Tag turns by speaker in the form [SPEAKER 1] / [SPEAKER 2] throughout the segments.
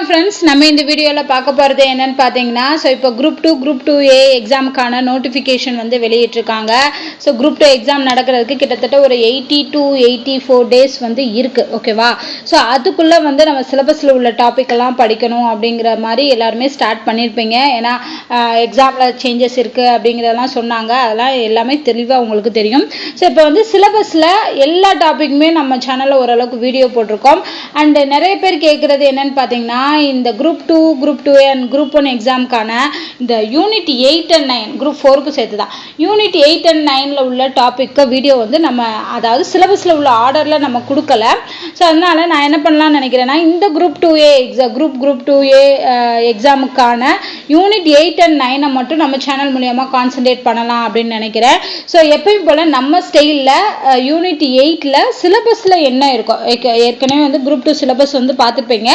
[SPEAKER 1] Friends நம்ம இந்த வீடியோவில் பார்க்க போகிறது என்னென்னு பார்த்தீங்கன்னா ஸோ இப்போ group two group two A எக்ஸாமுக்கான notification வந்து வெளியிட்ருக்காங்க ஸோ குரூப் டூ எக்ஸாம் நடக்கிறதுக்கு கிட்டத்தட்ட ஒரு eighty two eighty four days வந்து இருக்குது ஓகேவா ஸோ அதுக்குள்ளே வந்து நம்ம சிலபஸில் உள்ள டாப்பிக்கெல்லாம் படிக்கணும் அப்படிங்கிற மாதிரி எல்லாருமே ஸ்டார்ட் பண்ணியிருப்பீங்க. ஏன்னா எக்ஸாமில் சேஞ்சஸ் இருக்குது அப்படிங்கிறதெல்லாம் சொன்னாங்க. அதெல்லாம் எல்லாமே தெளிவாக உங்களுக்கு தெரியும். ஸோ இப்போ வந்து சிலபஸில் எல்லா டாப்பிக்குமே நம்ம சேனலில் ஓரளவுக்கு வீடியோ போட்டிருக்கோம். அண்டு நிறைய பேர் கேட்குறது என்னென்னு பார்த்தீங்கன்னா இந்த group two group two and group one எக்ஸாமுக்கான இந்த unit eight and nine group ஃபோருக்கு சேர்த்து தான் யூனிட் எயிட் அண்ட் நைனில் உள்ள டாப்பிக்கு வீடியோ வந்து நம்ம அதாவது சிலபஸில் உள்ள ஆர்டரில் நம்ம கொடுக்கல. ஸோ அதனால நான் என்ன பண்ணலாம்னு நினைக்கிறேன்னா இந்த group two A exam group group two A எக்ஸாமுக்கான unit eight and நைனை மட்டும் நம்ம சேனல் மூலியமாக கான்சென்ட்ரேட் பண்ணலாம் அப்படின்னு நினைக்கிறேன். ஸோ எப்பயும் போல் நம்ம ஸ்டைலில் யூனிட் எயிட்டில் சிலபஸில் என்ன இருக்கும் ஏற்கனவே வந்து குரூப் டூ சிலபஸ் வந்து பார்த்துருப்பீங்க.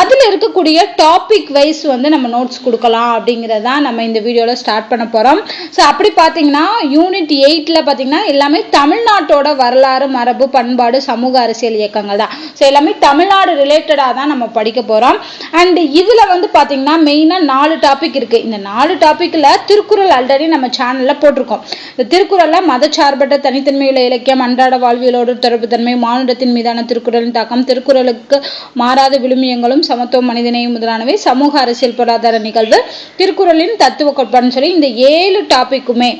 [SPEAKER 1] அதில் இருக்கக்கூடிய டாபிக் வைஸ் வந்து நம்ம நோட்ஸ் கொடுக்கலாம் அப்படிங்கிறதான் நம்ம இந்த வீடியோவில் ஸ்டார்ட் பண்ண போகிறோம் ஸோ அப்படி பார்த்தீங்கன்னா யூனிட் எயிட்டில் பார்த்தீங்கன்னா எல்லாமே தமிழ்நாட்டோட வரலாறு மரபு பண்பாடு சமூக அரசியல் இயக்கங்கள் தான். ஸோ எல்லாமே தமிழ்நாடு ரிலேட்டடாக தான் நம்ம படிக்க போகிறோம் அண்ட் இதில் வந்து பார்த்தீங்கன்னா மெயினாக நாலு டாபிக் இருக்குது இந்த நாலு டாப்பிக்கில் திருக்குறள் ஆல்ரெடி நம்ம சேனலில் போட்டிருக்கோம். இந்த திருக்குறளில் மதச்சார்பற்ற தனித்தன்மையுள்ள இலக்கியம் அன்றாட வாழ்வியலோடு தொடர்புத்தன்மை மானுடத்தின் மீதான திருக்குறளின் தாக்கம் திருக்குறளுக்கு மாறாத விழுமியங்களும் சமத்துவம் மனிதநேயம் முதலானவை சமூக அரசியல் பொருளாதார நிகழ்வு திருக்குறளின் தத்துவ கோட்பாடுன்னு சொல்லி இந்த ஏழு டாபிக்குமே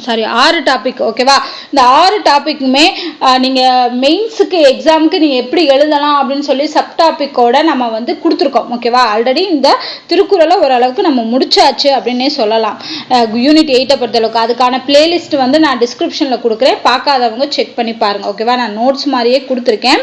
[SPEAKER 1] சாரி ஆறு டாபிக் ஓகேவா இந்த ஆறு டாபிக்குமே நீங்கள் மெயின்ஸுக்கு எக்ஸாமுக்கு நீங்கள் எப்படி எழுதலாம் அப்படின்னு சொல்லி சப் டாப்பிக்கோட நம்ம வந்து கொடுத்துருக்கோம் ஓகேவா ஆல்ரெடி இந்த திருக்குறளை ஓரளவுக்கு நம்ம முடிச்சாச்சு அப்படின்னே சொல்லலாம். யூனிட் எயிட்டை பொறுத்தளவுக்கு. அதுக்கான பிளேலிஸ்ட் வந்து நான் டிஸ்கிரிப்ஷனில் கொடுக்குறேன். பார்க்காதவங்க செக் பண்ணி பாருங்கள் ஓகேவா நான் நோட்ஸ் மாதிரியே கொடுத்துருக்கேன்.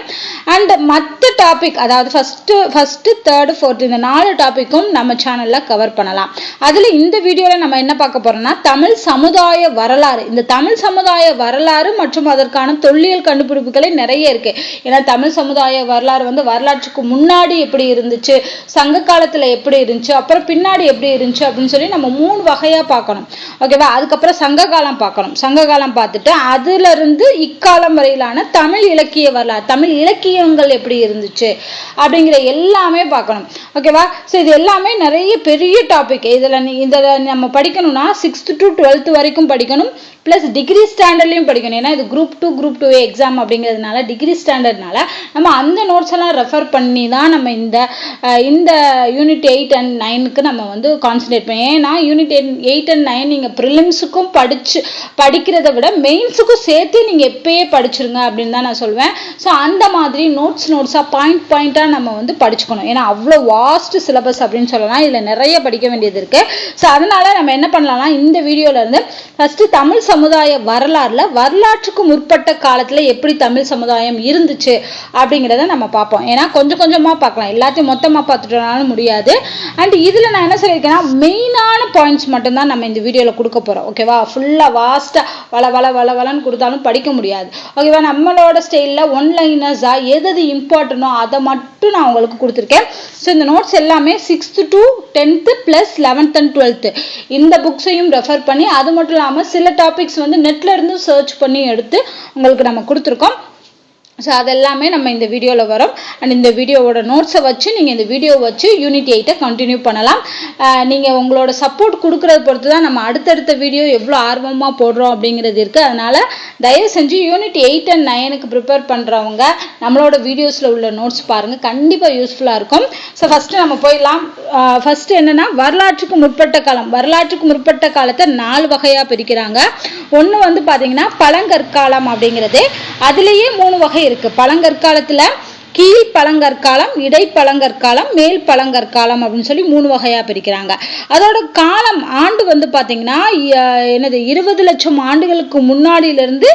[SPEAKER 1] அண்ட் மற்ற டாபிக் அதாவது ஃபஸ்ட்டு ஃபஸ்ட்டு தேர்டு ஃபோர்த்து இந்த நாலு டாப்பிக்கும் நம்ம சேனலில் கவர் பண்ணலாம். அதில் இந்த வீடியோவில் நம்ம என்ன பார்க்க போகிறோம்னா தமிழ் சமுதாய வரலாறு. இந்த தமிழ் சமுதாய வரலாறு வரலாறு மற்றும் அதற்கான தொல்லியல் கண்டுபிடிப்புகளே நிறைய இருக்கு. ஏன்னா தமிழ் சமுதாய வரலாறு வந்து வரலாற்றுக்கு முன்னாடி எப்படி இருந்துச்சு சங்க காலத்துல எப்படி இருந்துச்சு அப்புறம் பின்னாடி எப்படி இருந்துச்சு அப்படின்னு சொல்லி நம்ம மூணு வகையா பார்க்கணும். ஓகேவா அதுக்கப்புறம் சங்க காலம் பார்க்கணும். சங்க காலம் பார்த்துட்டு அதுல இருந்து இக்காலம் வரையிலான தமிழ் இலக்கிய வரலாறு தமிழ் இலக்கியங்கள் எப்படி இருந்துச்சு அப்படிங்கிற எல்லாமே பார்க்கணும். ஓகேவா ஸோ இது எல்லாமே நிறைய பெரிய டாபிக் இதில் இதில் நம்ம படிக்கணும்னா சிக்ஸ்த் டு டுவெல்த் வரைக்கும் படிக்கணும் ப்ளஸ் டிகிரி ஸ்டாண்டர்ட்லையும் படிக்கணும். ஏன்னா இது group two group two exam அப்படிங்கிறதுனால டிகிரி ஸ்டாண்டர்ட்னால நம்ம அந்த நோட்ஸ் எல்லாம் ரெஃபர் பண்ணி தான் நம்ம இந்த இந்த யூனிட் எயிட் அண்ட் நைனுக்கு நம்ம வந்து கான்சன்ட்ரேட் பண்ணி ஏன்னா யூனிட் எயிட் அண்ட் நைன் நீங்கள் ப்ரிலிம்ஸுக்கும் படிச்சு படிக்கிறத விட மெயின்ஸுக்கும் சேர்த்து நீங்கள் எப்பயே படிச்சிருங்க அப்படின்னு தான் நான் சொல்வேன். ஸோ அந்த மாதிரி நோட்ஸ் நோட்ஸாக பாயிண்ட் பாயிண்ட்டாக நம்ம வந்து படிச்சுக்கணும். ஏன்னா அவ்வளோ வாஸ்ட் சிலபஸ் அப்படின்னு சொல்லலாம். இதில் நிறைய படிக்க வேண்டியது இருக்குது ஸோ அதனால் நம்ம என்ன பண்ணலாம்னா இந்த வீடியோல இருந்து தமிழ் சமுதாய வரலாறில் வரலாற்றுக்கு முற்பட்ட காலத்தில் எப்படி தமிழ் சமுதாயம் இருந்துச்சு அப்படிங்கிறத நம்ம பார்ப்போம். ஏன்னா கொஞ்சம் கொஞ்சமாக பார்க்கலாம். எல்லாத்தையும் மொத்தமாக பார்த்துட்டோம்னாலும் முடியாது. அண்ட் இதில் நான் என்ன சொல்லியிருக்கேன்னா மெயினான பாயிண்ட்ஸ் மட்டும்தான் நம்ம இந்த வீடியோவில் கொடுக்க போகிறோம் ஓகேவா ஃபுல்லாக வாஸ்ட்டாக வள வள வள வளன்னு கொடுத்தாலும் படிக்க முடியாது. ஓகேவா நம்மளோட ஸ்டைலில் ஒன்லைனர்ஸாக எது எது இம்பார்ட்டனோ அதை மட்டும் நான் உங்களுக்கு கொடுத்துருக்கேன். ஸோ இந்த நோட்ஸ் எல்லாமே sixth to tenth plus eleventh and twelfth இந்த புக்ஸையும் ரெஃபர் பண்ணி அது மட்டும் இல்லாமல் சில டாபிக்ஸ் வந்து நெட்ல இருந்து சர்ச் சர்ச் பண்ணி எடுத்து உங்களுக்கு நம்ம கொடுத்துருக்கோம். ஸோ அதெல்லாமே நம்ம இந்த வீடியோவில் வரும். அண்ட் இந்த வீடியோவோட நோட்ஸை வச்சு நீங்கள் இந்த வீடியோ வச்சு யூனிட் எயிட்டை கண்டினியூ பண்ணலாம். நீங்கள் உங்களோட சப்போர்ட் கொடுக்குறத பொறுத்து தான் நம்ம அடுத்தடுத்த வீடியோ எவ்வளோ ஆர்வமாக போடுறோம் அப்படிங்கிறது இருக்குது அதனால் தயவு செஞ்சு யூனிட் எயிட் அண்ட் நைனுக்கு ப்ரிப்பேர் பண்ணுறவங்க நம்மளோட வீடியோஸில் உள்ள நோட்ஸ் பாருங்கள் கண்டிப்பாக யூஸ்ஃபுல்லாக இருக்கும். ஸோ ஃபஸ்ட்டு நம்ம போயிடலாம். ஃபஸ்ட்டு என்னென்னா வரலாற்றுக்கு முற்பட்ட காலம். வரலாற்றுக்கு முற்பட்ட காலத்தை நாலு வகையாக பிரிக்கிறாங்க. ஒன்று வந்து பார்த்தீங்கன்னா பழங்கற்காலம் அப்படிங்கிறது. அதுலேயே மூணு வகை இருக்கு. பழங்கற்காலத்துல கீழ் பழங்கற்காலம் இடைப்பழங்கற்காலம் மேல் பழங்கற்காலம் அப்படின்னு சொல்லி மூணு வகையா பிரிக்கிறாங்க. அதோட காலம் ஆண்டு வந்து பாத்தீங்கன்னா என்னது இருபது லட்சம் ஆண்டுகளுக்கு முன்னாடியில இருந்து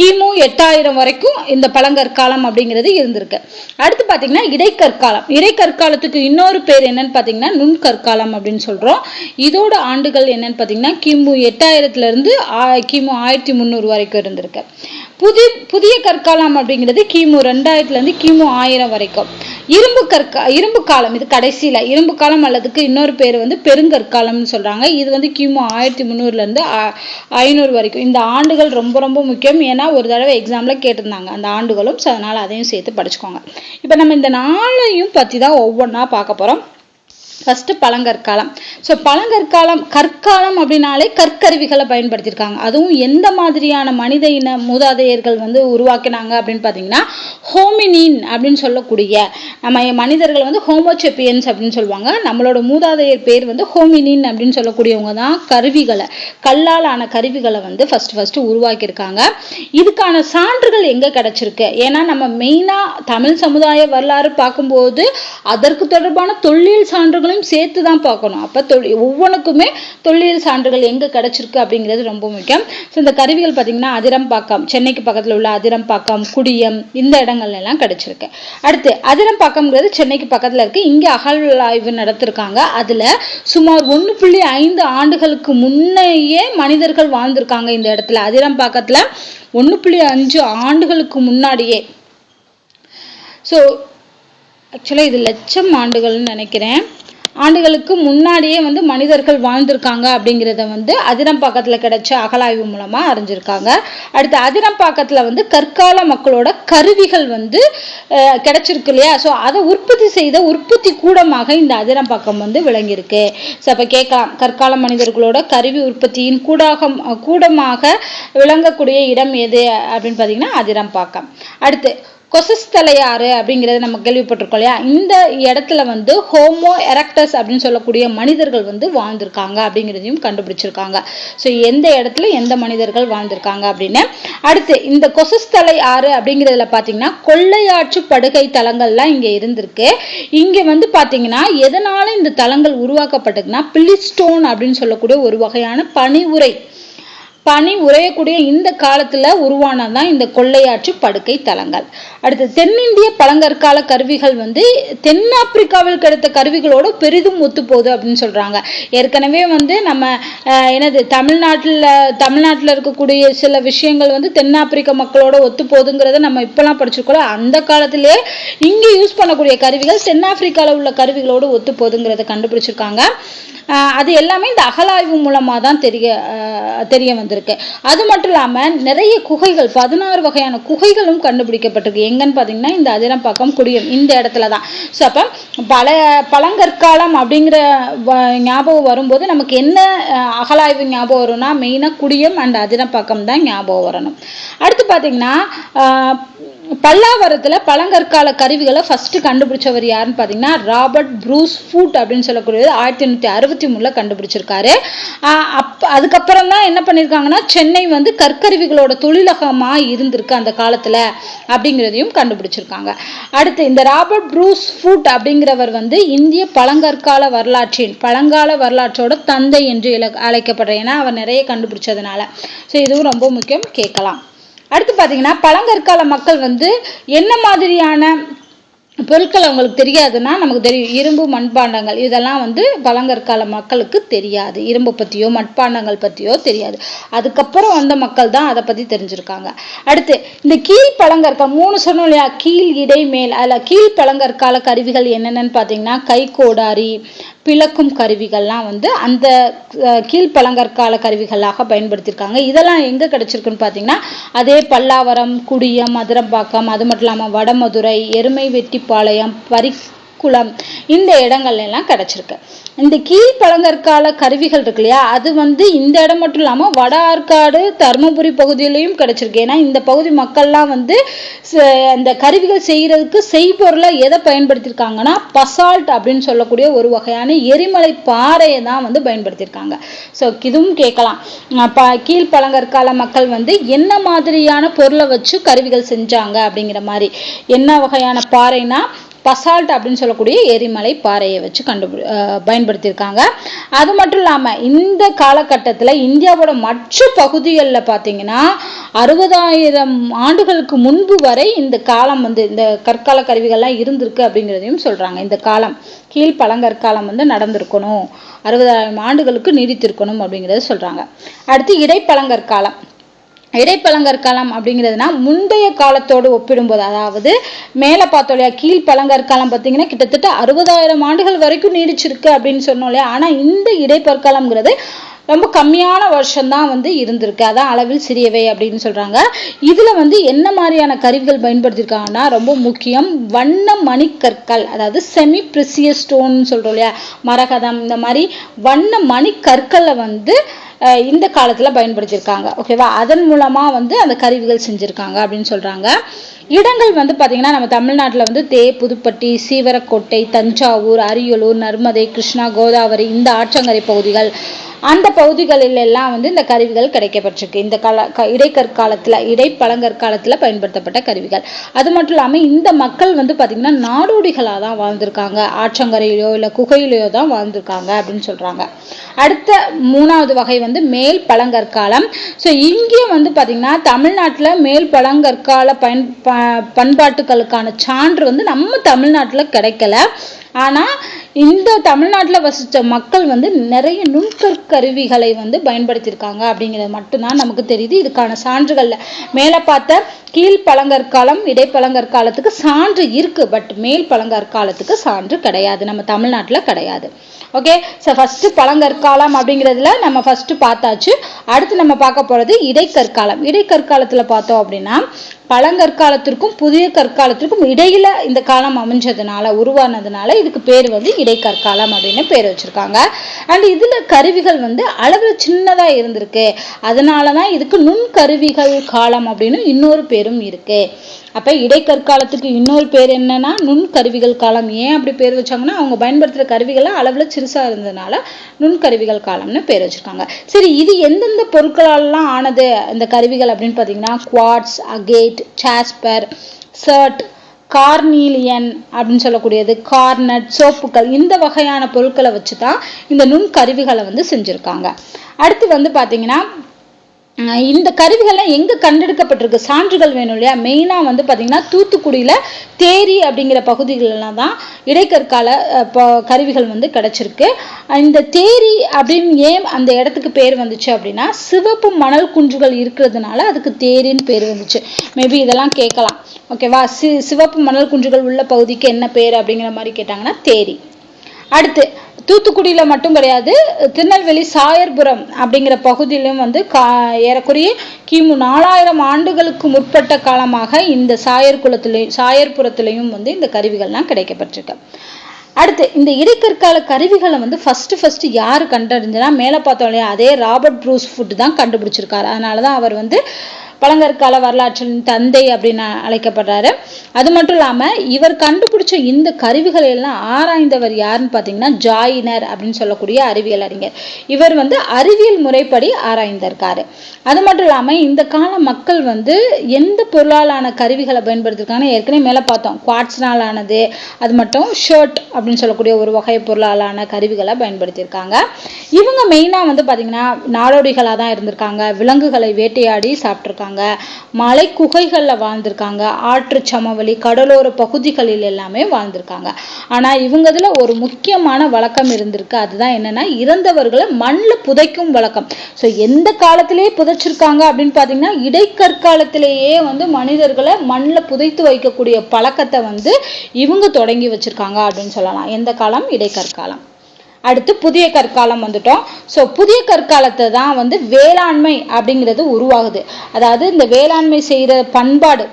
[SPEAKER 1] கிமு எட்டாயிரம் வரைக்கும் இந்த பழங்கற்காலம் அப்படிங்கிறது இருந்திருக்கு. அடுத்து பாத்தீங்கன்னா இடைக்கற்காலம். இடைக்கற்காலத்துக்கு இன்னொரு பேர் என்னன்னு பாத்தீங்கன்னா நுண்கற்காலம் அப்படின்னு சொல்றோம். இதோட ஆண்டுகள் என்னன்னு பாத்தீங்கன்னா கிமு எட்டாயிரத்துல இருந்து ஆ- கிமு ஆயிரத்தி முந்நூறு வரைக்கும் இருந்திருக்கு. புதி புதிய கற்காலம் அப்படிங்கிறது கிமு ரெண்டாயிரத்துலேருந்து கிமு ஆயிரம் வரைக்கும். இரும்பு கற்கா இரும்பு காலம் இது கடைசியில். இரும்பு காலம் அல்லதுக்கு இன்னொரு பேர் வந்து பெருங்கற்காலம்னு சொல்கிறாங்க இது வந்து கிமு ஆயிரத்தி முந்நூறுலேருந்து ஐநூறு வரைக்கும். இந்த ஆண்டுகள் ரொம்ப ரொம்ப முக்கியம். ஏன்னா ஒரு தடவை எக்ஸாமில் கேட்டிருந்தாங்க அந்த ஆண்டுகளும். ஸோ அதனால் அதையும் சேர்த்து படிச்சுக்கோங்க. இப்போ நம்ம இந்த நாளையும் பற்றி தான் ஒவ்வொன்றா பார்க்க போகிறோம் ஃபஸ்ட்டு பழங்கற்காலம். ஸோ பழங்கற்காலம் கற்காலம் அப்படின்னாலே கற்கருவிகளை பயன்படுத்தியிருக்காங்க. அதுவும் எந்த மாதிரியான மனித இன மூதாதையர்கள் வந்து உருவாக்கினாங்க அப்படின்னு பார்த்தீங்கன்னா ஹோமினின் அப்படின்னு சொல்லக்கூடிய நம்ம மனிதர்கள் வந்து ஹோமோசெப்பியன்ஸ் அப்படின்னு சொல்லுவாங்க. நம்மளோட மூதாதையர் பேர் வந்து ஹோமினின் அப்படின்னு சொல்லக்கூடியவங்க தான் கருவிகளை கல்லால் ஆன கருவிகளை வந்து ஃபஸ்ட்டு ஃபஸ்ட்டு உருவாக்கியிருக்காங்க. இதுக்கான சான்றுகள் எங்கே கிடச்சிருக்கு? ஏன்னா நம்ம மெயினாக தமிழ் சமுதாய வரலாறு பார்க்கும்போது அதற்கு தொடர்பான தொழில் சான்றுகள் சான்றுகளையும் சேர்த்து தான் பார்க்கணும். அப்போ தொழில் ஒவ்வொன்றுக்குமே தொழில் சான்றுகள் எங்கே கிடச்சிருக்கு அப்படிங்கிறது ரொம்ப முக்கியம். ஸோ இந்த கருவிகள் பார்த்தீங்கன்னா அதிரம்பாக்கம் சென்னைக்கு பக்கத்தில் உள்ள அதிரம்பாக்கம் குடியம் இந்த இடங்கள்ல எல்லாம் கிடச்சிருக்கு. அடுத்து அதிரம்பாக்கம்ங்கிறது சென்னைக்கு பக்கத்தில் இருக்குது இங்கே அகழ்வாய்வு நடத்திருக்காங்க. அதில் சுமார் ஒன்று புள்ளி ஐந்து ஆண்டுகளுக்கு முன்னையே மனிதர்கள் வாழ்ந்திருக்காங்க இந்த இடத்துல. அதிரம்பாக்கத்தில் ஒன்று புள்ளி அஞ்சு ஆண்டுகளுக்கு முன்னாடியே. ஸோ ஆக்சுவலாக இது லட்சம் ஆண்டுகள்னு நினைக்கிறேன். ஆண்டுகளுக்கு முன்னாடியே வந்து மனிதர்கள் வாழ்ந்திருக்காங்க அப்படிங்கிறத வந்து அதிரம்பாக்கத்தில் கிடைச்ச அகலாய்வு மூலமாக அறிஞ்சிருக்காங்க. அடுத்து அதிரம்பாக்கத்தில் வந்து கற்கால மக்களோட கருவிகள் வந்து கிடைச்சிருக்கு இல்லையா? ஸோ அதை உற்பத்தி செய்த உற்பத்தி கூடமாக இந்த அதிரம்பாக்கம் வந்து விளங்கியிருக்கு. ஸோ அப்போ கேட்கலாம். கற்கால மனிதர்களோட கருவி உற்பத்தியின் கூடாகம் கூடமாக விளங்கக்கூடிய இடம் எது அப்படின்னு பார்த்தீங்கன்னா அதிரம்பாக்கம் அடுத்து கொசஸ்தலையாறு அப்படிங்கிறத நம்ம கேள்விப்பட்டிருக்கோம் இல்லையா? இந்த இடத்துல வந்து ஹோமோ எரக்டஸ் அப்படின்னு சொல்லக்கூடிய மனிதர்கள் வந்து வாழ்ந்திருக்காங்க அப்படிங்கிறதையும் கண்டுபிடிச்சிருக்காங்க. ஸோ எந்த இடத்துல எந்த மனிதர்கள் வாழ்ந்திருக்காங்க அப்படின்னு. அடுத்து இந்த கொசஸ்தலை ஆறு அப்படிங்கிறதுல பார்த்தீங்கன்னா கொள்ளையாற்று படுகை தலங்கள்லாம் இங்கே இருந்திருக்கு. இங்கே வந்து பார்த்தீங்கன்னா எதனால இந்த தலங்கள் உருவாக்கப்பட்டதுன்னா பிலிஸ்டோன் அப்படின்னு சொல்லக்கூடிய ஒரு வகையான பனி உரை பனி உறையக்கூடிய இந்த காலத்தில் உருவானதான் இந்த கொள்ளையாற்று படுக்கை தலங்கள். அடுத்து தென்னிந்திய பழங்கற்கால கருவிகள் வந்து தென்னாப்பிரிக்காவில் கிடைத்த கருவிகளோடு பெரிதும் ஒத்துப்போகுது அப்படின்னு சொல்கிறாங்க ஏற்கனவே வந்து நம்ம என்னது தமிழ்நாட்டில் தமிழ்நாட்டில் இருக்கக்கூடிய சில விஷயங்கள் வந்து தென்னாப்பிரிக்க மக்களோட ஒத்து போகுதுங்கிறத நம்ம இப்போலாம் படிச்சிருக்கோம் அந்த காலத்திலேயே இங்கே யூஸ் பண்ணக்கூடிய கருவிகள் தென்னாப்பிரிக்காவில் உள்ள கருவிகளோடு ஒத்து போகுதுங்கிறத கண்டுபிடிச்சிருக்காங்க. அது எல்லாமே இந்த அகலாய்வு மூலமாக தான் தெரிய தெரிய வந்திருக்கு. அது மட்டும் இல்லாமல் நிறைய குகைகள் பதினாறு வகையான குகைகளும் கண்டுபிடிக்கப்பட்டிருக்கு. எங்கன்னு பார்த்தீங்கன்னா இந்த அதிரம்பாக்கம் குடியும் இந்த இடத்துல தான் ஸோ அப்போ பல பழங்கற்காலம் அப்படிங்கிற ஞாபகம் வரும்போது நமக்கு என்ன அகலாய்வு ஞாபகம் வரும்னா மெயினாக குடியம் அண்ட் அதிரம்பாக்கம் தான் ஞாபகம் வரணும். அடுத்து பார்த்தீங்கன்னா பல்லாவரத்தில் பழங்கற்கால கருவிகளை ஃபஸ்ட்டு கண்டுபிடிச்சவர் யாருன்னு பார்த்தீங்கன்னா ராபர்ட் ப்ரூஸ் ஃபூட் அப்படின்னு சொல்லக்கூடியது ஆயிரத்தி எண்ணூற்றி அறுபத்தி மூணில் கண்டுபிடிச்சிருக்காரு. அப் அதுக்கப்புறம் தான் என்ன பண்ணியிருக்காங்கன்னா சென்னை வந்து கற்கருவிகளோட தொழிலகமாக இருந்திருக்கு அந்த காலத்தில் அப்படிங்கிறதையும் கண்டுபிடிச்சிருக்காங்க. அடுத்து இந்த ராபர்ட் ப்ரூஸ் ஃபூட் அப்படிங்கிறவர் வந்து இந்திய பழங்கற்கால வரலாற்றின் பழங்கால வரலாற்றோட தந்தை என்று அழைக்கப்படுற ஏன்னா அவர் நிறைய கண்டுபிடிச்சதுனால. ஸோ இதுவும் ரொம்ப முக்கியம் கேட்கலாம். அடுத்து பார்த்தீங்கன்னா பழங்கற்கால மக்கள் வந்து என்ன மாதிரியான பொருட்கள் அவங்களுக்கு தெரியாதுன்னா நமக்கு தெரியும். இரும்பு மண்பாண்டங்கள் இதெல்லாம் வந்து பழங்கற்கால மக்களுக்கு தெரியாது. இரும்பு பற்றியோ மண்பாண்டங்கள் பற்றியோ தெரியாது. அதுக்கப்புறம் வந்த மக்கள் தான் அதை பற்றி தெரிஞ்சிருக்காங்க. அடுத்து இந்த கீழ் பழங்கற்கால மூணு சொன்னோம் இல்லையா? கீழ் இடை மேல் அதில் கீழ் பழங்கற்கால கருவிகள் என்னென்னு பார்த்தீங்கன்னா கை கோடாரி பிளக்கும் கருவிகள்லாம் வந்து அந்த கீழ்ப்பழங்கற்கால கருவிகளாக பயன்படுத்தியிருக்காங்க இதெல்லாம் எங்கே கிடச்சிருக்குன்னு பார்த்தீங்கன்னா அதே பல்லாவரம் குடியம் மதுரம்பாக்கம் அது மட்டும் இல்லாமல் வடமதுரை எருமை வெட்டிப்பாளையம் பரி குளம் இந்த இடங்கள்ல எல்லாம் கிடைச்சிருக்கு. இந்த கீழ்ப்பழங்கற்கால கருவிகள் இருக்கு இல்லையா அது வந்து இந்த இடம் மட்டும் இல்லாமல் வட ஆற்காடு தருமபுரி பகுதியிலையும் கிடைச்சிருக்கு. ஏன்னா இந்த பகுதி மக்கள்லாம் வந்து அந்த கருவிகள் செய்கிறதுக்கு செய்பொருளை எதை பயன்படுத்தியிருக்காங்கன்னா பசால்ட் அப்படின்னு சொல்லக்கூடிய ஒரு வகையான எரிமலை பாறையை தான் வந்து பயன்படுத்தியிருக்காங்க. ஸோ இதுவும் கேட்கலாம். கீழ்ப்பழங்கற்கால மக்கள் வந்து என்ன மாதிரியான பொருளை வச்சு கருவிகள் செஞ்சாங்க அப்படிங்கிற மாதிரி. என்ன வகையான பாறைனா பசால்ட் அப்படின்னு சொல்லக்கூடிய எரிமலை பாறையை வச்சு கண்டுபிடி பயன்படுத்தியிருக்காங்க. அது மட்டும் இல்லாமல் இந்த காலகட்டத்தில் இந்தியாவோட மற்ற பகுதிகளில் பார்த்தீங்கன்னா அறுபதாயிரம் ஆண்டுகளுக்கு முன்பு வரை இந்த காலம் வந்து இந்த கற்கால கருவிகள்லாம் இருந்திருக்கு அப்படிங்கிறதையும் சொல்கிறாங்க இந்த காலம் கீழ் பழங்கற்காலம் வந்து நடந்திருக்கணும். அறுபதாயிரம் ஆண்டுகளுக்கு நீடித்திருக்கணும் அப்படிங்கிறத சொல்கிறாங்க அடுத்து இடைப்பழங்கற்காலம். இடைப்பழங்கற்காலம் அப்படிங்கிறதுனா முந்தைய காலத்தோடு ஒப்பிடும்போது அதாவது மேலே பார்த்தோம் இல்லையா கீழ்ப்பழங்கற்காலம் பார்த்தீங்கன்னா கிட்டத்தட்ட அறுபதாயிரம் ஆண்டுகள் வரைக்கும் நீடிச்சிருக்கு அப்படின்னு சொன்னோம் இல்லையா? ஆனால் இந்த இடைப்பற்காலம்ங்கிறது ரொம்ப கம்மியான வருஷம்தான் வந்து இருந்திருக்கு. அதான் அளவில் சிறியவை அப்படின்னு சொல்கிறாங்க இதில் வந்து என்ன மாதிரியான கருவிகள் பயன்படுத்தியிருக்காங்கன்னா ரொம்ப முக்கியம் வண்ண மணிக்கற்கள் அதாவது செமி பிரிசிய ஸ்டோன் சொல்கிறோம் இல்லையா? மரகதம் இந்த மாதிரி வண்ண மணிக்கற்களை வந்து இந்த காலத்துல பயன்படுத்தியிருக்காங்க. ஓகேவா அதன் மூலமா வந்து அந்த கருவிகள் செஞ்சிருக்காங்க அப்படின்னு சொல்றாங்க. இடங்கள் வந்து பாத்தீங்கன்னா நம்ம தமிழ்நாட்டுல வந்து தே புதுப்பட்டி சீவரக்கோட்டை தஞ்சாவூர் அரியலூர் நர்மதை கிருஷ்ணா கோதாவரி இந்த ஆற்றங்கரை பகுதிகள் அந்த பகுதிகளில் எல்லாம் வந்து இந்த கருவிகள் கிடைக்கப்பட்டிருக்கு. இந்த கால க- இடைக்கற்காலத்துல இடைப்பழங்கற்காலத்தில் பயன்படுத்தப்பட்ட கருவிகள். அது மட்டும் இல்லாமல் இந்த மக்கள் வந்து பார்த்திங்கன்னா நாடோடிகளாக தான் வாழ்ந்திருக்காங்க. ஆற்றங்கரையிலோ இல்லை குகையிலையோ தான் வாழ்ந்திருக்காங்க அப்படின்னு சொல்கிறாங்க அடுத்த மூணாவது வகை வந்து மேல் பழங்கற்காலம். ஸோ இங்கே வந்து பார்த்திங்கன்னா தமிழ்நாட்டில் மேல் பழங்கற்கால பயன் பண்பாட்டுகளுக்கான சான்று வந்து நம்ம தமிழ்நாட்டில் கிடைக்கல. ஆனால் இந்த தமிழ்நாட்டில் வசித்த மக்கள் வந்து நிறைய நுண்கற்கருவிகளை வந்து பயன்படுத்தியிருக்காங்க அப்படிங்கிறது மட்டும்தான் நமக்கு தெரியுது. இதுக்கான சான்றுகளில் மேலே பார்த்த கீழ் பழங்கற்காலம் இடைப்பழங்கற்காலத்துக்கு சான்று இருக்குது பட் மேல் பழங்கற்காலத்துக்கு சான்று கிடையாது. நம்ம தமிழ்நாட்டில் கிடையாது. ஓகே ஸோ ஃபஸ்ட்டு பழங்கற்காலம் அப்படிங்கிறதுல நம்ம ஃபஸ்ட்டு பார்த்தாச்சு. அடுத்து நம்ம பார்க்க போகிறது இடைக்கற்காலம். இடைக்கற்காலத்தில் பார்த்தோம் அப்படின்னா பழங்கற்காலத்திற்கும் புதிய கற்காலத்திற்கும் இடையில இந்த காலம் அமைஞ்சதுனால உருவானதுனால இதுக்கு பேர் வந்து இடைக்கற்காலம் அப்படின்னு பேர் வச்சிருக்காங்க. அண்ட் இதுல கருவிகள் வந்து அளவுல சின்னதா இருந்திருக்கு. அதனாலதான் இதுக்கு நுண்கருவிகள் காலம் அப்படின்னு இன்னொரு பேரும் இருக்கு. அப்போ இடைக்கற்காலத்துக்கு இன்னொரு பேர் என்னன்னா நுண்கருவிகள் காலம். ஏன் அப்படி பேர் வச்சாங்கன்னா அவங்க பயன்படுத்துகிற கருவிகள்லாம் அளவில் சிறுசாக இருந்ததுனால நுண்கருவிகள் காலம்னு பேர் வச்சுருக்காங்க. சரி இது எந்தெந்த பொருட்களாலாம் ஆனது? இந்த கருவிகள் அப்படின்னு பார்த்தீங்கன்னா quartz agate jasper chert carnelian அப்படின்னு சொல்லக்கூடியது கார்னட் சோப்புகள் இந்த வகையான பொருட்களை வச்சு தான் இந்த நுண்கருவிகளை வந்து செஞ்சுருக்காங்க. அடுத்து வந்து பார்த்தீங்கன்னா இந்த கருவிகள்லாம் எங்கே கண்டெடுக்கப்பட்டிருக்கு? சான்றுகள் வேணும் இல்லையா? மெயினாக வந்து பார்த்திங்கன்னா தூத்துக்குடியில் தேரி அப்படிங்கிற பகுதிகளெலாம் தான் இடைக்கற்கால கருவிகள் வந்து கிடச்சிருக்கு. இந்த தேரி அப்படின்னு ஏன் அந்த இடத்துக்கு பேர் வந்துச்சு அப்படின்னா சிவப்பு மணல் குன்றுகள் இருக்கிறதுனால அதுக்கு தேரின்னு பேர் வந்துச்சு. மேபி இதெல்லாம் கேட்கலாம். ஓகேவா சி சிவப்பு மணல் குன்றுகள் உள்ள பகுதிக்கு என்ன பேர் அப்படிங்கிற மாதிரி கேட்டாங்கன்னா தேரி. அடுத்து தூத்துக்குடியில் மட்டும் கிடையாது திருநெல்வேலி சாயர்புரம் அப்படிங்கிற பகுதியிலும் வந்து கா ஏறக்குறைய கிமு நாலாயிரம் ஆண்டுகளுக்கு முற்பட்ட காலமாக இந்த சாயர் குளத்திலையும் சாயர்புரத்திலையும் வந்து இந்த கருவிகள்லாம் கிடைக்கப்பட்டிருக்கு. அடுத்து இந்த இடைக்கற்கால கருவிகளை வந்து ஃபஸ்ட்டு ஃபஸ்ட்டு யார் கண்டறிஞ்சுனா மேலே பார்த்தோம் இல்லையா அதே ராபர்ட் ப்ரூஸ் ஃபுட் தான் கண்டுபிடிச்சிருக்காரு. அதனால தான் அவர் வந்து பழங்கற்கால வரலாற்றின் தந்தை அப்படின்னு அழைக்கப்படுறாரு. அது மட்டும் இல்லாமல் இவர் கண்டுபிடிச்ச இந்த கருவிகளை எல்லாம் ஆராய்ந்தவர் யாருன்னு பார்த்தீங்கன்னா ஜாயினர் அப்படின்னு சொல்லக்கூடிய அறிவியல் அறிஞர். இவர் வந்து அறிவியல் முறைப்படி ஆராய்ந்திருக்காரு. அது மட்டும் இல்லாமல் இந்த கால மக்கள் வந்து எந்த பொருளாலான கருவிகளை பயன்படுத்திருக்காங்கன்னு ஏற்கனவே மேலே பார்த்தோம். குவாட்ஸ்னால் ஆனது அது மட்டும் ஷர்ட் அப்படின்னு சொல்லக்கூடிய ஒரு வகை பொருளாலான கருவிகளை பயன்படுத்தியிருக்காங்க. இவங்க மெயினாக வந்து பார்த்தீங்கன்னா நாடோடிகளாக தான் இருந்திருக்காங்க. விலங்குகளை வேட்டையாடி சாப்பிட்ருக்காங்க வாழ்ந்திருக்காங்க மலை குகைகளில் வாழ்ந்திருக்காங்க. ஆற்று சமவெளி கடலோர பகுதிகளில் எல்லாமே வாழ்ந்திருக்காங்க. ஆனா இவங்க இதுல ஒரு முக்கியமான வழக்கம் இருந்திருக்கு. அதுதான் என்னன்னா இறந்தவர்களை மண்ணில் புதைக்கும் வழக்கம். ஸோ எந்த காலத்திலேயே புதைச்சிருக்காங்க அப்படின்னு பார்த்தீங்கன்னா இடைக்கற்காலத்திலேயே வந்து மனிதர்களை மண்ணில் புதைத்து வைக்கக்கூடிய பழக்கத்தை வந்து இவங்க தொடங்கி வச்சிருக்காங்க அப்படின்னு சொல்லலாம். எந்த காலம்? இடைக்கற்காலம். அடுத்து புதிய கற்காலம் வந்துட்டோம். ஸோ புதிய கற்காலத்தை தான் வந்து வேளாண்மை அப்படிங்கிறது உருவாகுது. அதாவது இந்த வேளாண்மை செய்கிற பண்பாடு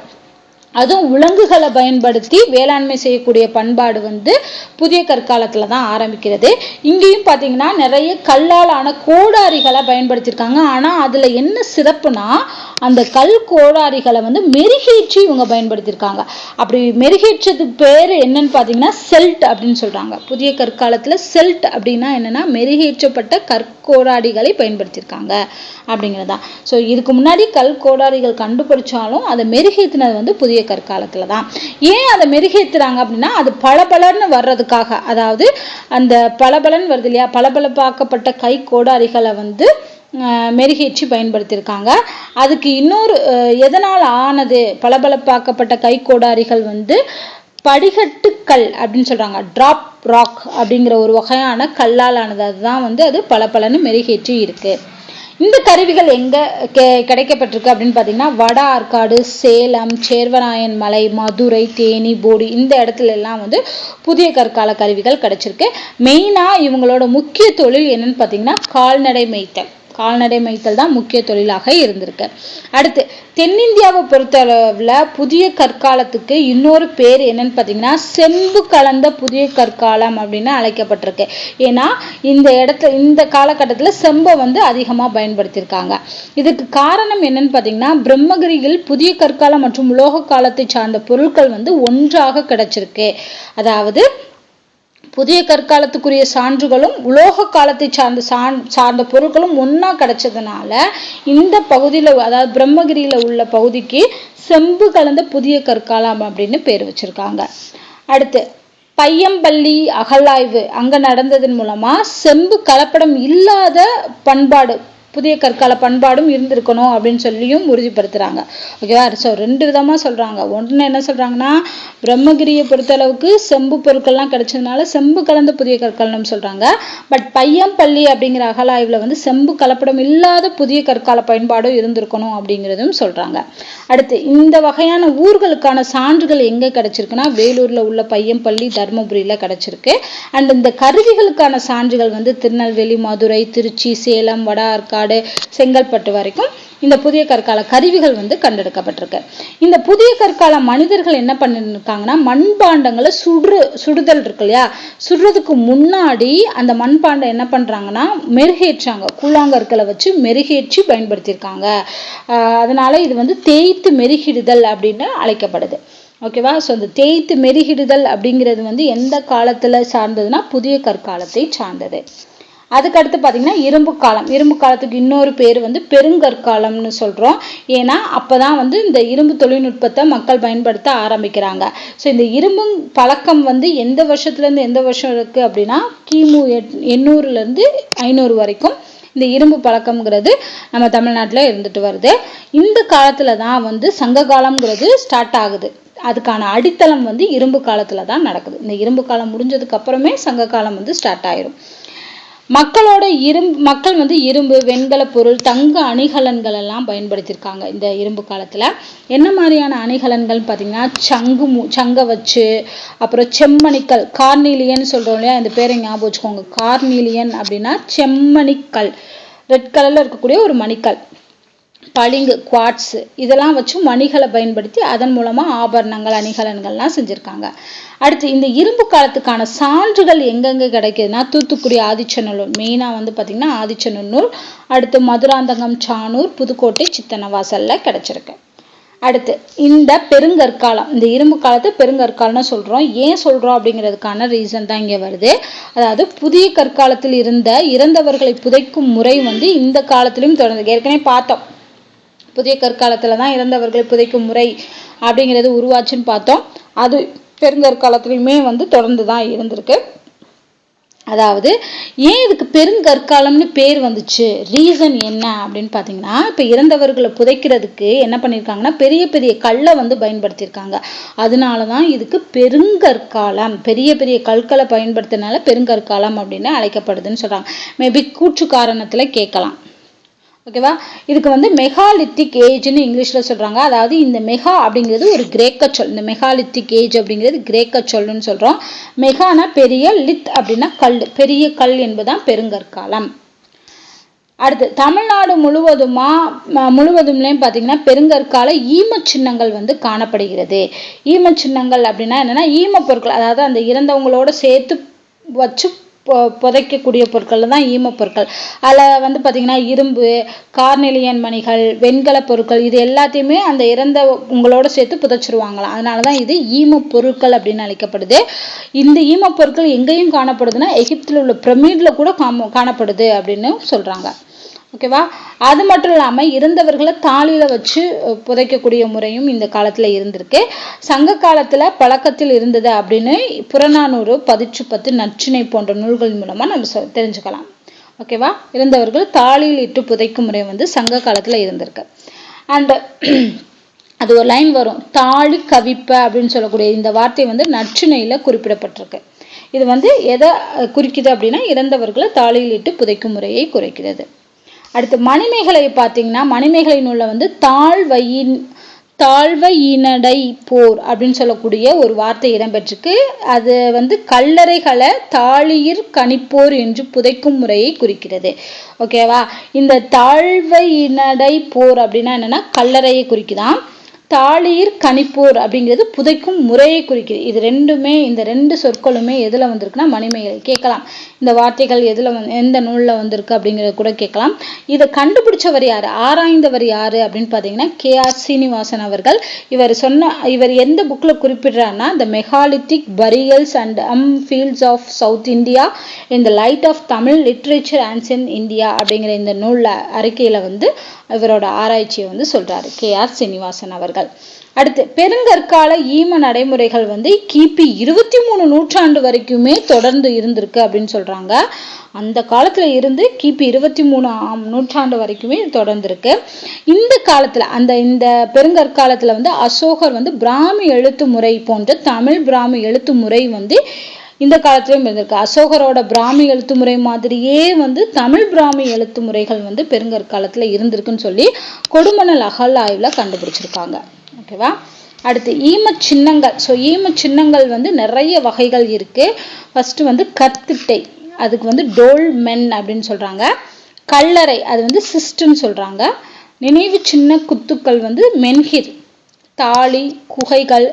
[SPEAKER 1] அதுவும் விலங்குகளை பயன்படுத்தி வேளாண்மை செய்யக்கூடிய பண்பாடு வந்து புதிய கற்காலத்தில் தான் ஆரம்பிக்கிறது. இங்கேயும் பார்த்தீங்கன்னா நிறைய கல்லாலான கோடாரிகளை பயன்படுத்தியிருக்காங்க. ஆனா அதுல என்ன சிறப்புனா அந்த கல் கோடாரிகளை வந்து மெருகேற்றி இவங்க பயன்படுத்தியிருக்காங்க. அப்படி மெருகேற்றதுக்கு பேர் என்னன்னு பார்த்தீங்கன்னா செல்ட் அப்படின்னு சொல்றாங்க. புதிய கற்காலத்துல செல்ட் அப்படின்னா என்னென்னா மெருகேற்றப்பட்ட கற்கோடாரிகளை பயன்படுத்தியிருக்காங்க அப்படிங்கிறதான் ஸோ இதுக்கு முன்னாடி கல் கோடாரிகள் கண்டுபிடிச்சாலும் அதை மெருகேற்றினது வந்து புதிய கற்காலத்துல தான் ஏன் அதை மெருகேத்துறாங்க அப்படின்னா அது பளபளன்னு வர்றதுக்காக. அதாவது அந்த பளபளன்னு வருது இல்லையா? பளபளப்பாக்கப்பட்ட கை கோடாரிகளை வந்து மெருகேற்றி பயன்படுத்தியிருக்காங்க. அதுக்கு இன்னொரு எதனால் ஆனது? பளபளப்பாக்கப்பட்ட கை கோடாரிகள் வந்து படிகட்டுக்கல் அப்படின்னு சொல்கிறாங்க ட்ராப் ராக் அப்படிங்கிற ஒரு வகையான கல்லால் ஆனது. அதுதான் வந்து அது பளபளன்னு மெருகேற்றி இருக்குது இந்த கருவிகள் எங்க கிடைக்கப்பட்டிருக்கு அப்படின்னு பார்த்தீங்கன்னா வட ஆற்காடு சேலம் சேர்வராயன் மலை மதுரை தேனி போடி இந்த இடத்துல எல்லாம் வந்து புதிய கற்கால கருவிகள் கிடைச்சிருக்கு. மெயினாக இவங்களோட முக்கிய தொழில் என்னன்னு பார்த்தீங்கன்னா கால்நடை மேய்த்தல். கால்நடை மேய்த்தல் தான் முக்கிய தொழிலாக இருந்திருக்கு. அடுத்து தென்னிந்தியாவை பொறுத்தளவில் புதிய கற்காலத்துக்கு இன்னொரு பேர் என்னன்னு பார்த்தீங்கன்னா செம்பு கலந்த புதிய கற்காலம் அப்படின்னு அழைக்கப்பட்டிருக்கு. ஏன்னா இந்த இடத்துல இந்த காலகட்டத்தில் செம்பை வந்து அதிகமாக பயன்படுத்தியிருக்காங்க. இதுக்கு காரணம் என்னன்னு பார்த்தீங்கன்னா பிரம்மகிரியில் புதிய கற்காலம் மற்றும் உலோக காலத்தை சார்ந்த பொருட்கள் வந்து ஒன்றாக கிடைச்சிருக்கு. அதாவது புதிய கற்காலத்துக்குரிய சான்றுகளும் உலோக காலத்தை சார்ந்த சார்ந்த பொருட்களும் ஒன்றா கிடைச்சதுனால இந்த பகுதியில் அதாவது பிரம்மகிரியில் உள்ள பகுதிக்கு செம்பு கலந்த புதிய கற்காலம் அப்படின்னு பேர் வச்சிருக்காங்க. அடுத்து பையம்பள்ளி அகழாய்வு அங்கே நடந்ததன் மூலமாக செம்பு கலப்படம் இல்லாத பண்பாடு புதிய கற்கால பண்பாடும் இருந்திருக்கணும் அப்படின்னு சொல்லியும் உறுதிப்படுத்துகிறாங்க ஓகேவா ஸோ ரெண்டு விதமாக சொல்கிறாங்க ஒன்று என்ன சொல்கிறாங்கன்னா பிரம்மகிரியை பொறுத்தளவுக்கு செம்பு பொருட்கள்லாம் கிடைச்சதுனால செம்பு கலந்த புதிய கற்காலம் சொல்கிறாங்க பட் பையம்பள்ளி அப்படிங்கிற அகலாய்வில் வந்து செம்பு கலப்படம் இல்லாத புதிய கற்கால பயன்பாடும் இருந்திருக்கணும் அப்படிங்கிறதும் சொல்கிறாங்க அடுத்து இந்த வகையான ஊர்களுக்கான சான்றுகள் எங்கே கிடைச்சிருக்குன்னா வேலூரில் உள்ள பையம்பள்ளி தருமபுரியில் கிடைச்சிருக்கு. அண்ட் இந்த கருவிகளுக்கான சான்றுகள் வந்து திருநெல்வேலி மதுரை திருச்சி சேலம் வட ஆற்காடு தமிழ்நாடு செங்கல்பட்டு வரைக்கும் இந்த புதிய கற்கால கருவிகள் வந்து கண்டெடுக்கப்பட்டிருக்கு. இந்த புதிய கற்கால மனிதர்கள் என்ன பண்ணிருக்காங்கன்னா மண்பாண்டங்களை சுடு சுடுதல் இருக்கு இல்லையா? சுடுறதுக்கு முன்னாடி அந்த மண்பாண்டம் என்ன பண்றாங்கன்னா மெருகேற்றாங்க. கூழாங்கற்களை வச்சு மெருகேற்றி பயன்படுத்தியிருக்காங்க. அதனால இது வந்து தேய்த்து மெருகிடுதல் அப்படின்னு அழைக்கப்படுது. ஓகேவா? ஸோ அந்த தேய்த்து மெருகிடுதல் அப்படிங்கிறது வந்து எந்த காலத்துல சார்ந்ததுன்னா புதிய கற்காலத்தை சார்ந்தது. அதுக்கடுத்து பார்த்தீங்கன்னா இரும்பு காலம். இரும்பு காலத்துக்கு இன்னொரு பேர் வந்து பெருங்கற்காலம்னு சொல்கிறோம் ஏன்னா அப்போ தான் வந்து இந்த இரும்பு தொழில்நுட்பத்தை மக்கள் பயன்படுத்த ஆரம்பிக்கிறாங்க. ஸோ இந்த இரும்பு பழக்கம் வந்து எந்த வருஷத்துலேருந்து எந்த வருஷம் இருக்குது அப்படின்னா கிமு எட் எண்ணூறுலேருந்து ஐநூறு வரைக்கும் இந்த இரும்பு பழக்கம்ங்கிறது நம்ம தமிழ்நாட்டில் இருந்துட்டு வருது. இந்த காலத்தில் தான் வந்து சங்க காலம்ங்கிறது ஸ்டார்ட் ஆகுது. அதுக்கான அடித்தளம் வந்து இரும்பு காலத்தில் தான் நடக்குது. இந்த இரும்பு காலம் முடிஞ்சதுக்கு அப்புறமே சங்க காலம் வந்து ஸ்டார்ட் ஆயிரும். மக்களோட இரும்பு மக்கள் வந்து இரும்பு வெண்கல பொருள் தங்க அணிகலன்கள் எல்லாம் பயன்படுத்தியிருக்காங்க இந்த இரும்பு காலத்தில். என்ன மாதிரியான அணிகலன்கள் பார்த்தீங்கன்னா சங்கு சங்க வச்சு அப்புறம் செம்மணிக்கல் கார்னீலியன் சொல்கிறோம் இல்லையா இந்த பேரை ஞாபகம் வச்சுக்கோங்க. கார்னீலியன் அப்படின்னா செம்மணிக்கல். ரெட் கலரில் இருக்கக்கூடிய ஒரு மணிக்கல். பளிங்கு குவாட்ஸு இதெல்லாம் வச்சு மணிகளை பயன்படுத்தி அதன் மூலமாக ஆபரணங்கள் அணிகலன்கள்லாம் செஞ்சுருக்காங்க. அடுத்து இந்த இரும்பு காலத்துக்கான சான்றுகள் எங்கெங்கே கிடைக்குதுன்னா தூத்துக்குடி ஆதிச்சநல்லூர். மெயினாக வந்து பார்த்திங்கன்னா ஆதிச்சநல்லூர் அடுத்து மதுராந்தகம் சானூர் புதுக்கோட்டை சித்தனவாசலில் கிடச்சிருக்கு. அடுத்து இந்த பெருங்கற்காலம் இந்த இரும்பு காலத்தை பெருங்கற்காலம்னு சொல்கிறோம் ஏன் சொல்கிறோம் அப்படிங்கிறதுக்கான ரீசன் தான் இங்கே வருது. அதாவது புதிய கற்காலத்தில் இருந்த இறந்தவர்களை புதைக்கும் முறை வந்து இந்த காலத்திலும் தொடர்ந்து ஏற்கனவே பார்த்தோம். புதிய கற்காலத்தில் தான் இறந்தவர்களை புதைக்கும் முறை அப்படிங்கிறது உருவாச்சுன்னு பார்த்தோம். அது பெருங்கற்காலத்துலேயுமே வந்து தொடர்ந்து தான் இருந்திருக்கு. அதாவது ஏன் இதுக்கு பெருங்கற்காலம்னு பேர் வந்துச்சு? ரீசன் என்ன அப்படின்னு பார்த்தீங்கன்னா இப்போ இறந்தவர்களை புதைக்கிறதுக்கு என்ன பண்ணியிருக்காங்கன்னா பெரிய பெரிய கல்லை வந்து பயன்படுத்தியிருக்காங்க. அதனால தான் இதுக்கு பெருங்கற்காலம் பெரிய பெரிய கற்களை பயன்படுத்தினால பெருங்கற்காலம் அப்படின்னு அழைக்கப்படுதுன்னு சொல்கிறாங்க மேபி கூற்று காரணத்தில் கேட்கலாம். ஓகேவா? இதுக்கு வந்து மெகாலித்திக் ஏஜ்னு இங்கிலீஷில் சொல்கிறாங்க அதாவது இந்த மெகா அப்படிங்கிறது ஒரு கிரேக்க சொல். இந்த மெகாலித்திக் ஏஜ் அப்படிங்கிறது கிரேக்க சொல்லுன்னு சொல்கிறோம் மெகானா பெரிய லித் அப்படின்னா கல். பெரிய கல் என்பதுதான் பெருங்கற்காலம். அடுத்து தமிழ்நாடு முழுவதுமா முழுவதும்லேயும் பார்த்தீங்கன்னா பெருங்கற்கால ஈம சின்னங்கள் வந்து காணப்படுகிறது. ஈம சின்னங்கள் அப்படின்னா என்னென்னா ஈம பொருட்கள் அதாவது அந்த இறந்தவங்களோட சேர்த்து வச்சு புதைக்கக்கூடிய பொருட்கள் தான் ஈம பொருட்கள். அதில் வந்து பார்த்திங்கன்னா இரும்பு கார்னெலியன் மணிகள் வெண்கல பொருட்கள் இது எல்லாத்தையுமே அந்த இறந்த உங்களோட சேர்த்து புதைச்சிருவாங்களாம். அதனால தான் இது ஈம பொருட்கள் அப்படின்னு அழைக்கப்படுது. இந்த ஈம பொருட்கள் எங்கேயும் காணப்படுதுன்னா எகிப்தில் உள்ள பிரமிடில் கூட காணப்படுது அப்படின்னு சொல்கிறாங்க ஓகேவா அது மட்டும் இல்லாமல் இறந்தவர்களை தாலியில் வச்சு புதைக்கக்கூடிய முறையும் இந்த காலத்தில் இருந்திருக்கு. சங்க காலத்தில் பழக்கத்தில் இருந்தது அப்படின்னு புறநானூறு பதிச்சு பத்து நச்சினை போன்ற நூல்கள் மூலமாக நம்ம தெரிஞ்சுக்கலாம். ஓகேவா இறந்தவர்கள் தாலியில் இட்டு புதைக்கும் முறை வந்து சங்க காலத்தில் இருந்திருக்கு. அண்டு அது ஒரு லைன் வரும். தாலி கவிப்ப அப்படின்னு சொல்லக்கூடிய இந்த வார்த்தை வந்து நச்சினையில் குறிப்பிடப்பட்டிருக்கு. இது வந்து எதை குறிக்குது அப்படின்னா இறந்தவர்களை தாலியில் இட்டு புதைக்கும் முறையை குறைக்கிறது. அடுத்து மணிமேகலை பார்த்தீங்கன்னா மணிமேகலை நூலில் வந்து தாழ்வையின் தாழ்வையினடை போர் அப்படின்னு சொல்லக்கூடிய ஒரு வார்த்தை இடம்பெற்றிருக்கு. அது வந்து கல்லறைகளை தாழியிர் கணிப்போர் என்று புதைக்கும் முறையை குறிக்கிறது. ஓகேவா இந்த தாழ்வையினடை போர் அப்படின்னா என்னன்னா கல்லறையை குறிக்குதான். தாளியர் கணிப்போர் அப்படிங்கிறது புதைக்கும் முறையை குறிக்குது. இது ரெண்டுமே இந்த ரெண்டு சொற்களுமே எதில் வந்திருக்குன்னா மணிமேகலை கேட்கலாம். இந்த வார்த்தைகள் எதில் வந்து எந்த நூலில் வந்திருக்கு அப்படிங்கிறத கூட கேட்கலாம். இதை கண்டுபிடிச்சவர் யார்? ஆராய்ந்தவர் யார் அப்படின்னு பார்த்தீங்கன்னா கே. ஆர். சீனிவாசன் அவர்கள். இவர் சொன்ன இவர் எந்த புக்கில் குறிப்பிடுறாருன்னா the megalithic burials and urn fields of South India இந்த light of Tamil literature ancient India அப்படிங்கிற இந்த நூலில் அறிக்கையில் வந்து இவரோட ஆராய்ச்சியை வந்து சொல்றாரு கே. ஆர். சீனிவாசன் அவர்கள். அடுத்து பெருங்கற்கால ஈம நடைமுறைகள் வந்து கிபி இருபத்தி மூணு நூற்றாண்டு வரைக்குமே தொடர்ந்து இருந்திருக்கு அப்படின்னு சொல்றாங்க. அந்த காலத்துல இருந்து கிபி இருபத்தி மூணு நூற்றாண்டு வரைக்குமே தொடர்ந்துருக்கு. இந்த காலத்துல அந்த இந்த பெருங்கற்காலத்துல வந்து அசோகர் வந்து பிராமி எழுத்து முறை போன்ற தமிழ் பிராமி எழுத்து முறை வந்து இந்த காலத்திலையும் இருந்திருக்கு. அசோகரோட பிராமி எழுத்து முறை மாதிரியே வந்து தமிழ் பிராமி எழுத்து முறைகள் வந்து பெருங்கற்காலத்துல இருந்திருக்குன்னு சொல்லி கொடுமணல் அகல் ஆய்வுல கண்டுபிடிச்சிருக்காங்க. ஓகேவா? அடுத்து ஈம சின்னங்கள். ஸோ ஈம சின்னங்கள் வந்து நிறைய வகைகள் இருக்கு. ஃபஸ்ட்டு வந்து கத்திட்டை அதுக்கு வந்து டோல் மென் அப்படின்னு சொல்றாங்க. கல்லறை அது வந்து சிஸ்டுன்னு சொல்றாங்க. நினைவு சின்ன குத்துக்கள் வந்து மென்ஹிர். தாலி குகைகள்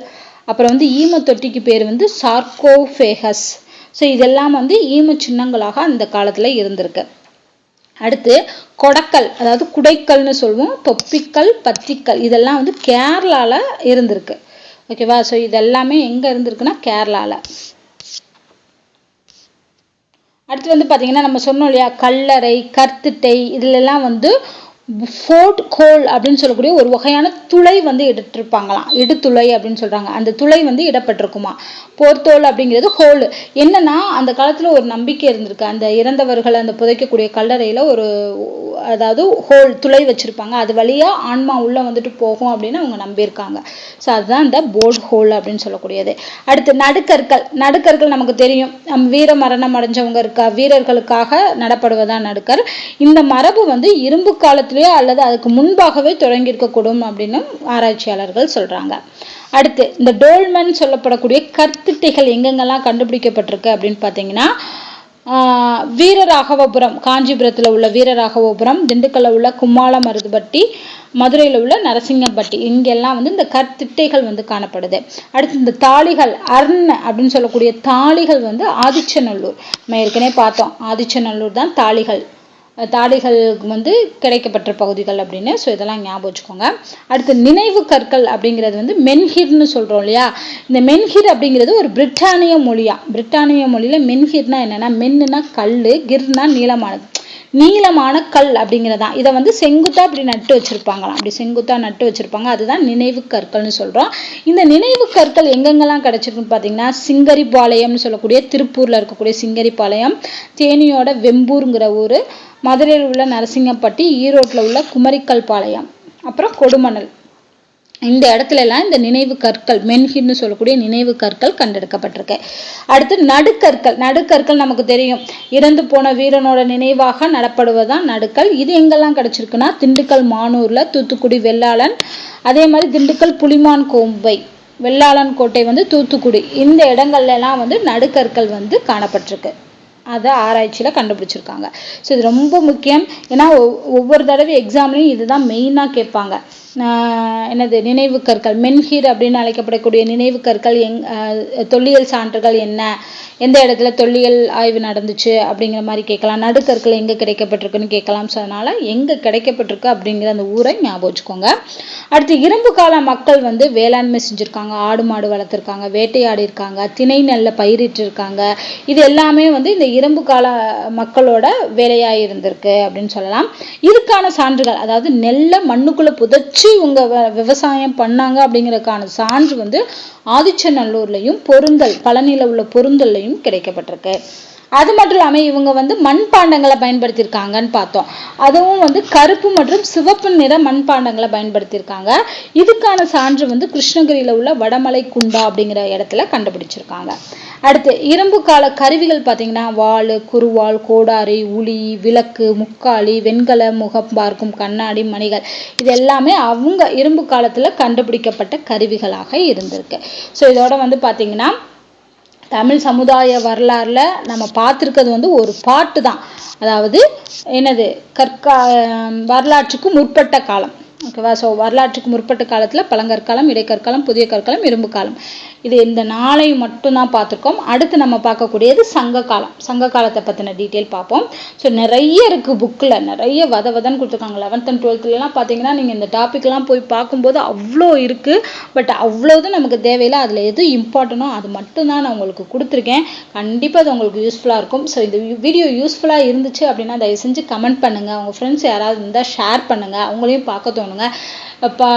[SPEAKER 1] அப்புறம் வந்து ஈம தொட்டிக்கு பேர் வந்து சார்கோஃபேகஸ் ஸோ இதெல்லாம் வந்து ஈம சின்னங்களாக அந்த காலத்துல இருந்திருக்கு. அடுத்து கொடக்கல் அதாவது குடைக்கல்னு சொல்லுவோம். தொப்பிக்கல் பத்திக்கல் இதெல்லாம் வந்து கேரளால இருந்திருக்கு. ஓகேவா ஸோ இதெல்லாமே எங்க இருந்திருக்குன்னா கேரளால. அடுத்து வந்து பாத்தீங்கன்னா நம்ம சொன்னோம் இல்லையா? கல்லறை கற்திட்டை இதிலெல்லாம் வந்து ஃபோர்ட் கோல் அப்படின்னு சொல்லக்கூடிய ஒரு வகையான துளை வந்து இடிட்டிருப்பாங்களாம் இடுத்துளை அப்படின்னு சொல்கிறாங்க அந்த துளை வந்து இடப்பட்டிருக்குமா? போர்த்தோல் அப்படிங்கிறது ஹோல். என்னன்னா அந்த காலத்தில் ஒரு நம்பிக்கை இருந்திருக்கு. அந்த இறந்தவர்கள் அந்த புதைக்கக்கூடிய கல்லறையில் ஒரு அதாவது ஹோல் துளை வச்சுருப்பாங்க. அது வழியாக ஆன்மா உள்ளே வந்துட்டு போகும் அப்படின்னு அவங்க நம்பியிருக்காங்க. ஸோ அதுதான் இந்த போர்ட் ஹோல் அப்படின்னு சொல்லக்கூடியது. அடுத்து நடுக்கற்கள். நடுக்கற்கள் நமக்கு தெரியும். நம் வீர மரணம் அடைஞ்சவங்க இருக்கா? வீரர்களுக்காக நடப்படுவதான் நடுக்கர்? இந்த மரபு வந்து இரும்பு காலத்திலேயோ அல்லது அதுக்கு முன்பாகவே தொடங்கி இருக்கக்கூடும் அப்படின்னு ஆராய்ச்சியாளர்கள் சொல்கிறாங்க அடுத்து இந்த டோல்மன் சொல்லப்படக்கூடிய கற்திட்டைகள் எங்கெங்கெல்லாம் கண்டுபிடிக்கப்பட்டிருக்கு அப்படின்னு பார்த்தீங்கன்னா வீரராகவபுரம் காஞ்சிபுரத்தில் உள்ள வீரராகவபுரம் திண்டுக்கல்ல உள்ள கும்மாள மருதுபட்டி மதுரையில் உள்ள நரசிங்கம்பட்டி இங்கெல்லாம் வந்து இந்த கற்திட்டைகள் வந்து காணப்படுது. அடுத்து இந்த தாளிகள் அர்ண அப்படின்னு சொல்லக்கூடிய தாளிகள் வந்து ஆதிச்சநல்லூர். நம்ம ஏற்கனவே பார்த்தோம். ஆதிச்சநல்லூர் தான் தாளிகள். தாடைகளுக்கு வந்து கிடைக்கப்பட்ட பகுதிகள் அப்படின்னு ஸோ இதெல்லாம் ஞாபகம் வச்சுக்கோங்க. அடுத்து நினைவு கற்கள் அப்படிங்கிறது வந்து மென்ஹிர்னு சொல்கிறோம் இல்லையா? இந்த மென்ஹிர் அப்படிங்கிறது ஒரு பிரிட்டானிய மொழியா? பிரிட்டானிய மொழியில் மென்ஹிர்னா என்னன்னா மென்னுனா கல் கிர்னா நீளமானது. நீளமான கல் அப்படிங்கிறதான். இதை வந்து செங்குத்தா இப்படி நட்டு வச்சிருப்பாங்களாம். அப்படி செங்குத்தா நட்டு வச்சிருப்பாங்க. அதுதான் நினைவு கற்கள்னு சொல்றோம். இந்த நினைவு கற்கள் எங்கெங்கெல்லாம் கிடைச்சிருக்குன்னு பார்த்தீங்கன்னா சிங்கரிபாளையம்னு சொல்லக்கூடிய திருப்பூர்ல இருக்கக்கூடிய சிங்கரிபாளையம் தேனியோட வெம்பூருங்கிற ஊர் மதுரையில் உள்ள நரசிங்கப்பட்டி ஈரோட்டில் உள்ள குமரிக்கல் பாளையம் அப்புறம் கொடுமணல். இந்த இடத்துல எல்லாம் இந்த நினைவு கற்கள் மென்ஹின்னு சொல்லக்கூடிய நினைவு கற்கள் கண்டெடுக்கப்பட்டிருக்கு. அடுத்து நடுக்கற்கள். நடுக்கற்கள் நமக்கு தெரியும். இறந்து போன வீரனோட நினைவாக நடப்படுவதுதான் நடுக்கல். இது எங்கெல்லாம் கிடைச்சிருக்குன்னா திண்டுக்கல் மானூரில் தூத்துக்குடி வெள்ளாளன் அதே மாதிரி திண்டுக்கல் புலிமான் கோம்பை வெள்ளாளன் கோட்டை வந்து தூத்துக்குடி. இந்த இடங்கள்லாம் வந்து நடுக்கற்கள் வந்து காணப்பட்டிருக்கு. அதை ஆராய்ச்சியில் கண்டுபிடிச்சிருக்காங்க. ஸோ இது ரொம்ப முக்கியம். ஏன்னா ஒவ்வொரு தடவை எக்ஸாம்லையும் இதுதான் மெயினாக கேட்பாங்க. என்னது நினைவு கற்கள். மென்ஹீர் அப்படின்னு அழைக்கப்படக்கூடிய நினைவு கற்கள் எங் தொல்லியல் சான்றுகள் என்ன? எந்த இடத்துல தொல்லியல் ஆய்வு நடந்துச்சு அப்படிங்கிற மாதிரி கேட்கலாம். நடுக்கற்கள் எங்கே கிடைக்கப்பட்டிருக்குன்னு கேட்கலாம். ஸோ அதனால் எங்கே கிடைக்கப்பட்டிருக்கு அப்படிங்கிற அந்த ஊரை ஞாபகம் வச்சுக்கோங்க. அடுத்து இரும்பு கால மக்கள் வந்து வேளாண்மை செஞ்சுருக்காங்க. ஆடு மாடு வளர்த்துருக்காங்க. வேட்டையாடி இருக்காங்க. திணை நெல்லை பயிரிட்டிருக்காங்க இது எல்லாமே வந்து இந்த இரும்பு கால மக்களோட வேலையாக இருந்திருக்கு அப்படின்னு சொல்லலாம். இதுக்கான சான்றுகள் அதாவது நெல்லை மண்ணுக்குள்ளே புதைச்சி இவங்க விவசாயம் பண்ணாங்க அப்படிங்கிறதுக்கான சான்று வந்து ஆதிச்சநல்லூர்லையும் பொருந்தல் பழனியில் உள்ள பொருந்தல்லையும் கிடைக்கப்பட்டிருக்கு. அது மட்டும் இல்லாமல் இவங்க வந்து மண்பாண்டங்களை பயன்படுத்தியிருக்காங்கன்னு பார்த்தோம். அதுவும் வந்து கருப்பு மற்றும் சிவப்பு நிற மண்பாண்டங்களை பயன்படுத்தியிருக்காங்க. இதுக்கான சான்று வந்து கிருஷ்ணகிரியில் உள்ள வடமலை குண்டா அப்படிங்கிற இடத்துல கண்டுபிடிச்சிருக்காங்க. அடுத்து இரும்பு கால கருவிகள் பார்த்தீங்கன்னா வாள் குருவாள் கோடாரி உளி விளக்கு முக்காலி வெண்கல முகம் பார்க்கும் கண்ணாடி மணிகள். இது எல்லாமே அவங்க இரும்பு காலத்தில் கண்டுபிடிக்கப்பட்ட கருவிகளாக இருந்திருக்கு. ஸோ இதோட வந்து பார்த்தீங்கன்னா தமிழ் சமுதாய வரலாறில் நம்ம பார்த்துருக்கிறது வந்து ஒரு பாட்டு தான் அதாவது என்னது? கற்கா வரலாற்றுக்கு முற்பட்ட காலம். ஓகேவா ஸோ வரலாற்றுக்கு முற்பட்ட காலத்தில் பழங்கற்காலம் இடைக்கற்காலம் புதிய கற்காலம் இரும்பு காலம். இது இந்த நாளை மட்டும்தான் பார்த்துருக்கோம். அடுத்து நம்ம பார்க்கக்கூடியது சங்க காலம். சங்க காலத்தை பற்றின டீட்டெயில் பார்ப்போம். ஸோ நிறைய இருக்குது புக்கில் நிறைய வத வதன்னு கொடுத்துருக்காங்க. லெவன்த் அண்ட் டுவெல்த்துலலாம் பார்த்தீங்கன்னா நீங்கள் இந்த டாப்பிக்லாம் போய் பார்க்கும்போது அவ்வளோ இருக்குது பட் அவ்வளோது நமக்கு தேவையில்லை. அதில் எது இம்பார்ட்டனோ அது மட்டும்தான் நான் உங்களுக்கு கொடுத்துருக்கேன். கண்டிப்பாக அது உங்களுக்கு யூஸ்ஃபுல்லாக இருக்கும். ஸோ இந்த வீடியோ யூஸ்ஃபுல்லாக இருந்துச்சு அப்படின்னா தயவு செஞ்சு கமெண்ட் பண்ணுங்கள் உங்கள் ஃப்ரெண்ட்ஸ் யாராவது இருந்தால் ஷேர் பண்ணுங்கள் அவங்களையும் பார்க்க தோணும். の இப்போ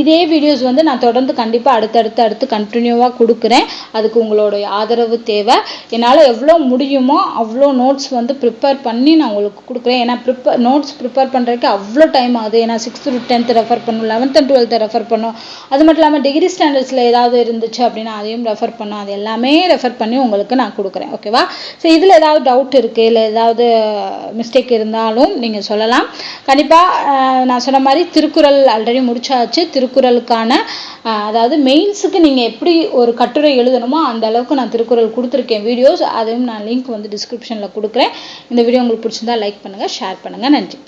[SPEAKER 1] இதே வீடியோஸ் வந்து நான் தொடர்ந்து கண்டிப்பாக அடுத்தடுத்து அடுத்து கண்டினியூவாக கொடுக்குறேன். அதுக்கு உங்களுடைய ஆதரவு தேவை. என்னால் எவ்வளோ முடியுமோ அவ்வளோ நோட்ஸ் வந்து ப்ரிப்பேர் பண்ணி நான் உங்களுக்கு கொடுக்குறேன். ஏன்னா ப்ரிப்பேர் நோட்ஸ் ப்ரிப்பேர் பண்ணுறதுக்கு அவ்வளோ டைம் ஆகுது. ஏன்னா சிக்ஸ்த்து டு டென்த்து ரெஃபர் பண்ணும் லெவன்த் அண்ட் டுவெல்த்தை ரெஃபர் பண்ணும். அது மட்டும் இல்லாமல் டிகிரி ஸ்டாண்டர்ட்ஸில் ஏதாவது இருந்துச்சு அப்படின்னா அதையும் ரெஃபர் பண்ணும். அது எல்லாமே ரெஃபர் பண்ணி உங்களுக்கு நான் கொடுக்குறேன். ஓகேவா ஸோ இதில் ஏதாவது டவுட் இருக்குது இல்லை ஏதாவது மிஸ்டேக் இருந்தாலும் நீங்கள் சொல்லலாம். கண்டிப்பாக நான் சொன்ன மாதிரி திருக்குறள் ஆல்ரெடி முடிச்சாச்சு. திருக்குறளுக்கான அதாவது மெயின்ஸுக்கு நீங்கள் எப்படி ஒரு கட்டுரை எழுதணுமோ அந்த அளவுக்கு நான் திருக்குறள் கொடுத்துருக்கேன். வீடியோஸ் அதையும் நான் லிங்க் வந்து டிஸ்கிரிப்ஷனில் கொடுக்குறேன். இந்த வீடியோ உங்களுக்கு பிடிச்சிருந்தா லைக் பண்ணுங்கள் ஷேர் பண்ணுங்கள் நன்றி.